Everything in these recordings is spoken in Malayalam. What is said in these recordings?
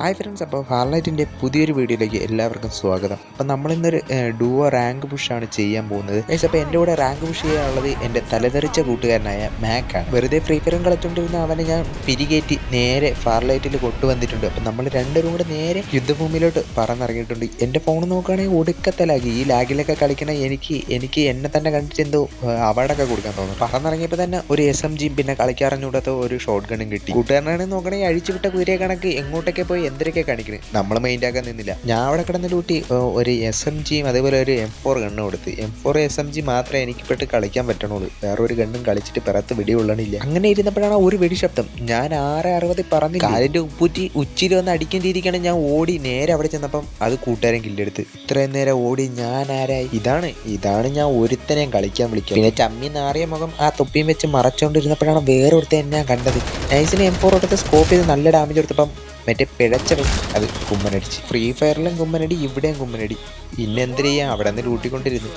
ഹായ് ഫ്രണ്ട്സ് അപ്പോൾ ഹാർലൈറ്റിന്റെ പുതിയൊരു വീഡിയോയിലേക്ക് എല്ലാവർക്കും സ്വാഗതം. അപ്പോൾ നമ്മളിന്നൊരു ഡുവോ റാങ്ക് പുഷാണ് ചെയ്യാൻ പോകുന്നത്. ഗൈസ് അപ്പോൾ എന്റെ കൂടെ റാങ്ക് പുഷ് ചെയ്യാനുള്ളത് എന്റെ തലതെറിച്ച കൂട്ടുകാരനായ മാക്കാണ് വെറുതെ ഫ്രീ ഫയറും കളിച്ചുകൊണ്ടിരുന്ന അവനെ ഞാൻ പിരികേറ്റി നേരെ ഫാർലൈറ്റിൽ കൊണ്ടുവന്നിട്ടുണ്ട്. അപ്പോൾ നമ്മൾ രണ്ടുപേരും കൂടെ നേരെ യുദ്ധഭൂമിയിലോട്ട് പറന്നിറങ്ങിയിട്ടുണ്ട്. എന്റെ ഫോൺ നോക്കുകയാണെങ്കിൽ ഒടുക്കത്തലാകി ഈ ലാഗിലൊക്കെ കളിക്കണ എനിക്ക് എനിക്ക് എന്നെ തന്നെ കണ്ടിട്ട് എന്തോ അവാർഡൊക്കെ കൊടുക്കാൻ തോന്നുന്നു. പറന്നിറങ്ങിയപ്പോൾ തന്നെ ഒരു എസ് എം ജിയും പിന്നെ കളിക്കാറഞ്ഞൂടാത്ത ഒരു ഷോട്ട് ഗണ്ണും കിട്ടി. കൂട്ടുകാരനാണെങ്കിൽ നോക്കണേ അഴിച്ചുവിട്ട കുതിരയെ കണക്ക് എങ്ങോട്ടൊക്കെ പോയി എന്തൊക്കെ കാണിക്കുന്നത് നമ്മൾ മൈൻഡ് ആക്കാൻ നിന്നില്ല. ഞാൻ അവിടെ കിടന്ന് ലൂട്ടി ഒരു എസ് എം ജിയും അതേപോലെ ഒരു എം ഫോർ ഗണ്ണ് കൊടുത്ത്. M four S M G മാത്രമേ എനിക്ക് പെട്ട് കളിക്കാൻ പറ്റണുള്ളൂ. വേറെ ഒരു ഗണ്ണും കളിച്ചിട്ട് പിറത്ത് വെടിയുള്ളണില്ല അങ്ങനെ ഇരുന്നപ്പോഴാണ് ഒരു വെടി ശബ്ദം. ഞാൻ ആറ് അറുപത് പറഞ്ഞു കാലിന്റെ ഉപ്പൂറ്റി ഉച്ചിയിൽ വന്ന് അടിക്കുന്ന രീതിക്കാണ് ഞാൻ ഓടി നേരെ അവിടെ ചെന്നപ്പം അത് കൂട്ടുകാരൻ കില്ലെടുത്ത് ഇത്രയും നേരം ഓടി ഞാൻ ആരായി? ഇതാണ് ഇതാണ് ഞാൻ ഒരുത്തനെ കളിക്കാൻ വിളിക്കുക. പിന്നെ ചമ്മി നാറിയ മുഖം ആ തൊപ്പിയും വെച്ച് മറച്ചുകൊണ്ടിരുന്നപ്പോഴാണ് വേറെ ഒരുത്തൻ ഞാൻ കണ്ടത്. നൈസിന് എം ഫോർ എടുത്ത് സ്കോപ്പ് ചെയ്ത് നല്ല ഡാമേജ് കൊടുത്തപ്പം മറ്റേ പിഴച്ച അത് കുമ്മനടിച്ച്. ഫ്രീ ഫയറിലും കുമ്മനടി ഇവിടെയും കുമ്മനടി. പിന്നെ എന്ത് ചെയ്യാം? അവിടെ നിന്ന് ലൂട്ടിക്കൊണ്ടിരുന്നു.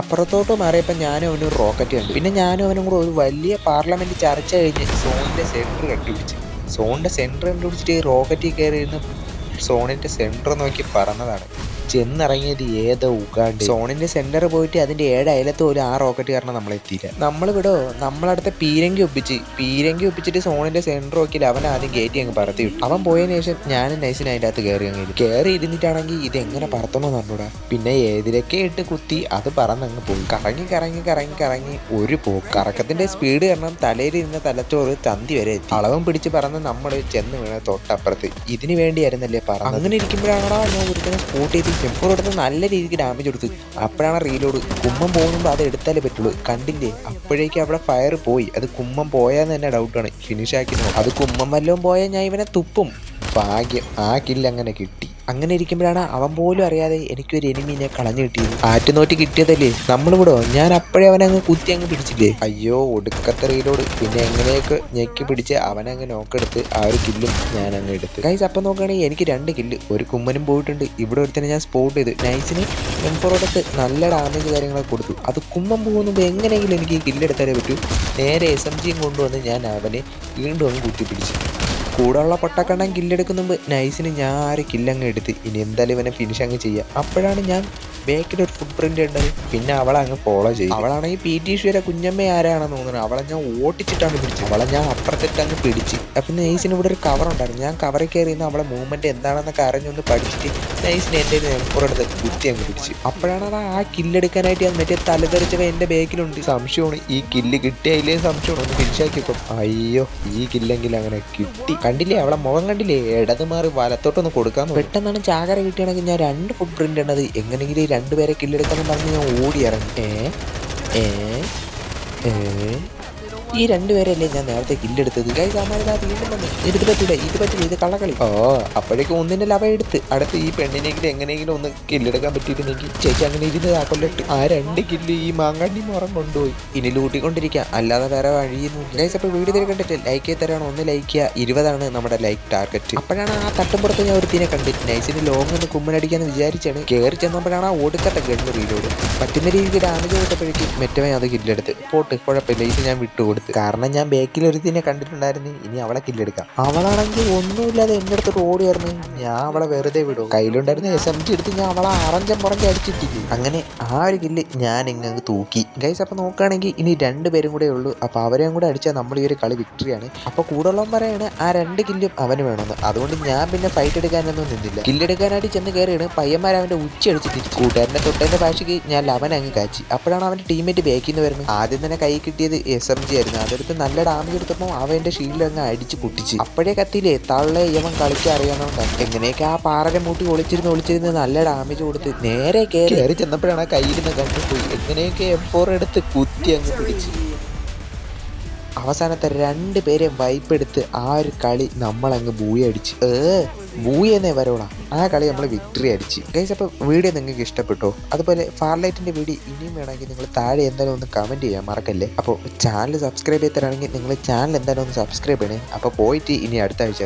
അപ്പുറത്തോട്ട് മാറിയപ്പോൾ ഞാനും അവനും റോക്കറ്റ് കണ്ടു. പിന്നെ ഞാനും അവനും കൂടെ ഒരു വലിയ പാർലമെന്റ് ചർച്ച കഴിഞ്ഞ് സോണിന്റെ സെന്റർ കണ്ടുപിടിച്ച് സോണിന്റെ സെന്റർ കണ്ടുപിടിച്ചിട്ട് ഈ റോക്കറ്റിൽ കയറി ഇരുന്ന് സോണിന്റെ സെന്റർ നോക്കി പറന്നതാണ്. ചെന്നിറങ്ങിയത് ഏതോ ഉഗാണ്ട്. സോണിന്റെ സെന്റർ പോയിട്ട് അതിന്റെ ഏഴ് അയലത്ത് ഒരു ആ റോക്കറ്റ് കാരണം നമ്മൾ എത്തിയില്ല. നമ്മൾ വിടോ നമ്മളടുത്ത പീരങ്കി ഒപ്പിച്ച് പീരങ്കി ഒപ്പിച്ചിട്ട് സോണിന്റെ സെന്റർ നോക്കിയില്ല അവൻ ആദ്യം ഗേറ്റ് അങ്ങ് പറത്തി വിട്ടു. അവൻ പോയതിനു ശേഷം ഞാനും നൈസിന് അതിന്റെ അകത്ത് കയറി അങ്ങ് കയറി ഇരുന്നിട്ടാണെങ്കിൽ ഇത് എങ്ങനെ പറത്തണമെന്ന് പറഞ്ഞൂടാ. പിന്നെ ഏതിലൊക്കെ ഇട്ട് കുത്തി അത് പറന്നങ്ങ് പോയി. കറങ്ങി കറങ്ങി കറങ്ങി കറങ്ങി ഒരു പോക്ക് കറക്കത്തിന്റെ സ്പീഡ് കാരണം തലയിലിരുന്ന തലച്ചോറ് തന്തി വരെ എത്തി. അളവും പിടിച്ച് പറന്ന് നമ്മൾ ചെന്ന് വീണ തൊട്ടപ്പുറത്ത്. ഇതിന് വേണ്ടിയായിരുന്നല്ലേ പറ അങ്ങനെ ഇരിക്കുമ്പോഴാണോ ഞാൻ ഒരുത്തനെ സ്പോട്ട് ചെയ്ത് ടെമ്പർ എടുത്ത് നല്ല രീതിക്ക് ഡാമേജ് കൊടുത്തു. അപ്പോഴാണ് റീലോഡ് കുമ്മം പോകുമ്പോൾ അത് എടുത്താലേ പറ്റുള്ളൂ. കണ്ടില്ലേ? അപ്പോഴേക്കും അവിടെ ഫയർ പോയി. അത് കുമ്മം പോയാന്ന് തന്നെ ഡൗട്ടാണ് ഫിനിഷ് ആക്കി അത് കുമ്മം വല്ലതും പോയാൽ ഞാൻ ഇവനെ തുപ്പും. ഭാഗ്യം. ആ കില്ല് അങ്ങനെ കിട്ടി. അങ്ങനെ ഇരിക്കുമ്പോഴാണ് അവൻ പോലും അറിയാതെ എനിക്കൊരു എനിമീനെ കളഞ്ഞു കിട്ടിയത്. ആറ്റുനോറ്റ് കിട്ടിയതല്ലേ? നമ്മൾ വിടോ ഞാൻ അപ്പോഴേ അവനങ്ങ് കുത്തി അങ്ങ് പിടിച്ചില്ലേ? അയ്യോ ഒടുക്കത്തെ റീലോട് പിന്നെ എങ്ങനെയൊക്കെ ഞെക്കി പിടിച്ച് അവനങ്ങ് നോക്കെടുത്ത് ആ ഒരു കില്ലും ഞാൻ അങ്ങ് എടുത്ത്. ഗൈസ് അപ്പം നോക്കുകയാണെങ്കിൽ എനിക്ക് രണ്ട് കില്ല് ഒരു കുമ്മനും പോയിട്ടുണ്ട്. ഇവിടെ ഒരുത്തനെ ഞാൻ സ്പോട്ട് ചെയ്ത്. നൈസിന് എം ഫോറോടത്ത് നല്ല ഡാമേജ് കാര്യങ്ങളൊക്കെ കൊടുത്തു. അത് കുമ്മം പോകുന്നത് എങ്ങനെയെങ്കിലും എനിക്ക് കില്ലെടുത്താലേ പറ്റൂ. നേരെ എസ് എം ജിയും കൊണ്ടുവന്ന് ഞാൻ അവനെ വീണ്ടും അങ്ങ് കുത്തിപ്പിടിച്ചു കൂടെയുള്ള പൊട്ടക്കണ്ണൻ കില്ലെടുക്കുന്ന മുമ്പ് നൈസിന് ഞാൻ ആര് കില്ലങ്ങ് എടുത്ത്? ഇനി എന്തായാലും ഇവനെ ഫിനിഷ് അങ്ങ് ചെയ്യുക അപ്പോഴാണ് ഞാൻ ബാക്കിൽ ഒരു ഫുട് പ്രിന്റ് ഉണ്ടത് പിന്നെ അവളെ അങ്ങ് ഫോളോ ചെയ്യും അവളാണെങ്കിൽ പി ടി ഷുവരെ കുഞ്ഞമ്മ ആരാണെന്ന് തോന്നുന്നത് അവളെ ഞാൻ ഓട്ടിച്ചിട്ടാണ് പിടിച്ചത്. അവളെ ഞാൻ അപ്പുറത്തിട്ട് അങ്ങ് പിടിച്ച്. അപ്പൊ നൈസിന് ഇവിടെ ഒരു കവർ ഉണ്ടായിരുന്നു. ഞാൻ കവറിൽ കയറിയിരുന്ന അവളെ മൂവ്മെന്റ് എന്താണെന്നൊക്കെ അറിഞ്ഞൊന്ന് പഠിച്ചിട്ട് നൈസിന് എന്റെ നെൽപ്പുറത്ത് കുത്തി അങ്ങ് പിടിച്ച്. അപ്പോഴാണ് അവ ആ കില്ലെടുക്കാനായിട്ട് ഞാൻ മറ്റേ തലതെറിച്ചവ എന്റെ ബേക്കിലുണ്ട്. സംശയമാണ്. ഈ കില്ല് കിട്ടിയായില്ലേ സംശയമാണ്. ഒന്ന് ഫിനിഷാക്കിയപ്പം അയ്യോ ഈ കില്ലെങ്കിൽ അങ്ങനെ കിട്ടി. കണ്ടില്ലേ? അവളെ മുഖം കണ്ടില്ലേ? ഇടത് മാറി വലത്തോട്ടൊന്ന് കൊടുക്കാൻ പെട്ടെന്നാണ് ചാകര കിട്ടിയാണെങ്കിൽ ഞാൻ രണ്ട് ഫുട് പ്രിന്റ് ഉണ്ടത് എങ്ങനെയെങ്കിലും ഈ രണ്ടുപേരെ കില്ലെടുക്കാൻ പറഞ്ഞ് ഞാൻ ഓടി ഏ? ഏ? ഏ? ഈ രണ്ടുപേരല്ലേ ഞാൻ നേരത്തെ കില്ലെടുത്തത് ഗൈസ് വീണ്ടും വന്നു ഇത് പറ്റില്ല ഇത് കള്ളക്കളി ഓ അപ്പോഴേക്കും ഒന്നിന്റെ ലവ എടുത്ത്. അടുത്ത് ഈ പെണ്ണിനെങ്കിലും എങ്ങനെയെങ്കിലും ഒന്ന് കില്ലെടുക്കാൻ പറ്റിയിരുന്നെങ്കിൽ ചേച്ചി അങ്ങനെ ഇരുന്ന് കൊല്ലിട്ട് ആ രണ്ട് കില്ല് ഈ മാങ്ങാണ്ടി മുറം കൊണ്ടുപോയി. ഇനി ലൂട്ടിക്കൊണ്ടിരിക്കുക അല്ലാതെ വേറെ വഴിയുന്നു ഗൈസ് അപ്പോൾ വീഡിയോ തിരി കണ്ടിട്ട് ലൈക്ക് ചെയ്ത് തരാണ് ഒന്ന് ലൈക്ക് ചെയ്യുക. ഇരുപതാണ് നമ്മുടെ ലൈക്ക് ടാർഗറ്റ് അപ്പോഴാണ് ആ തട്ടുമ്പുറത്ത് ഞാൻ ഒരു ഒരുത്തിനെ കണ്ടിട്ട് നൈസിന് ലോങ് ഒന്ന് കുമ്മനടിക്കാന്ന് വിചാരിച്ചാണ് കയറി ചെന്നപ്പോഴാണ് ആ ഓടിക്കട്ട ഗണ്ണ് റീലോഡ് പറ്റുന്ന രീതിയിൽ ഡാമേജ് കൊടുത്തപ്പോഴേക്കും മെറ്റവൻ അത് കില്ലെടുത്ത് പോട്ട് കുഴപ്പമില്ല. ഇത് ഞാൻ വിട്ടുകൊടുത്തു. കാരണം ഞാൻ ബാക്കിൽ ഒരുത്തിനെ കണ്ടിട്ടുണ്ടായിരുന്നു. ഇനി അവളെ കില്ലെടുക്കാം അവളാണെങ്കിൽ ഒന്നുമില്ലാതെ എന്റെ അടുത്ത് ഓടി വരുന്നു ഞാൻ അവളെ വെറുതെ വിടും. കയ്യിലുണ്ടായിരുന്ന എസ് എം ജി എടുത്ത് ഞാൻ അവളെ അറഞ്ചം പുറഞ്ച് അടിച്ചിട്ടില്ല അങ്ങനെ ആ ഒരു കില്ല് ഞാൻ ഇങ്ങ് തൂക്കി. ഗൈസ് അപ്പോൾ നോക്കുകയാണെങ്കിൽ ഇനി രണ്ട് പേരും കൂടെ ഉള്ളൂ. അപ്പോൾ അവരെയും കൂടെ അടിച്ചാൽ നമ്മൾ ഈ ഒരു കളി വിക്ടറിയാണ് അപ്പോൾ കൂടുതലും പറയാണ് ആ രണ്ട് കില്ലും അവന് വേണമെന്ന്. അതുകൊണ്ട് ഞാൻ പിന്നെ ഫൈറ്റ് എടുക്കാനൊന്നും നിന്നില്ല. കില്ലെടുക്കാനായിട്ട് ചെന്ന് കയറിയാണ് പയ്യന്മാർ അവന്റെ ഉച്ച അടിച്ചിട്ട്. കൂട്ടുകാരന്റെ തൊട്ടന്റെ ഭാഷയ്ക്ക് ഞാൻ ലവൻ അങ്ങ് കാച്ചി. അപ്പോഴാണ് അവന്റെ ടീമേറ്റ് ബാക്കിൽ നിന്ന് വരുന്നത്. ആദ്യം തന്നെ കൈ കിട്ടിയത് എസ് എം ജി ആയിരുന്നു. അതെടുത്ത് നല്ല ഡാമേജ് എടുത്തപ്പോൾ അവന്റെ ഷീൽഡ് അങ്ങ് അടിച്ച് പൊട്ടിച്ച്. അപ്പോഴേ കത്തിയില്ലേ? തള്ളെ ഇവൻ കളിക്കാൻ അറിയാവുന്നതുകൊണ്ട്. എങ്ങനെയൊക്കെ ആ പാറരെ മൂട്ടി ഒളിച്ചിരുന്ന് ഒളിച്ചിരുന്ന് നല്ല ഡാമേജ് കൊടുത്ത് നേരെ കയറി ചെന്നപ്പോഴാണ് കയ്യിൽ നിന്ന് കണ്ടുപോയി എങ്ങനെയൊക്കെ എം ഫോർ എടുത്ത് കുത്തി അങ്ങ് പിടിച്ച്. അവസാനത്തെ രണ്ട് പേരെ വൈപ്പെടുത്ത് ആ ഒരു കളി നമ്മളങ്ങ് ബൂയ അടിച്ച്. ഏ ബൂയെന്നേ വരോളാ ആ കളി നമ്മൾ വിക്ടറി അടിച്ച്. ഗൈസ് അപ്പോൾ വീഡിയോ നിങ്ങൾക്ക് ഇഷ്ടപ്പെട്ടോ? അതുപോലെ ഫാർലൈറ്റിന്റെ വീഡിയോ ഇനിയും വേണമെങ്കിൽ നിങ്ങൾ താഴെ എന്തായാലും ഒന്ന് കമന്റ് ചെയ്യാൻ മറക്കല്ലേ? അപ്പോൾ ചാനൽ സബ്സ്ക്രൈബ് ചെയ്തിട്ടാണെങ്കിൽ നിങ്ങൾ ചാനൽ എന്തായാലും ഒന്ന് സബ്സ്ക്രൈബ് ചെയ്യണേ. അപ്പോൾ പോയിട്ട് ഇനി അടുത്ത ആഴ്ച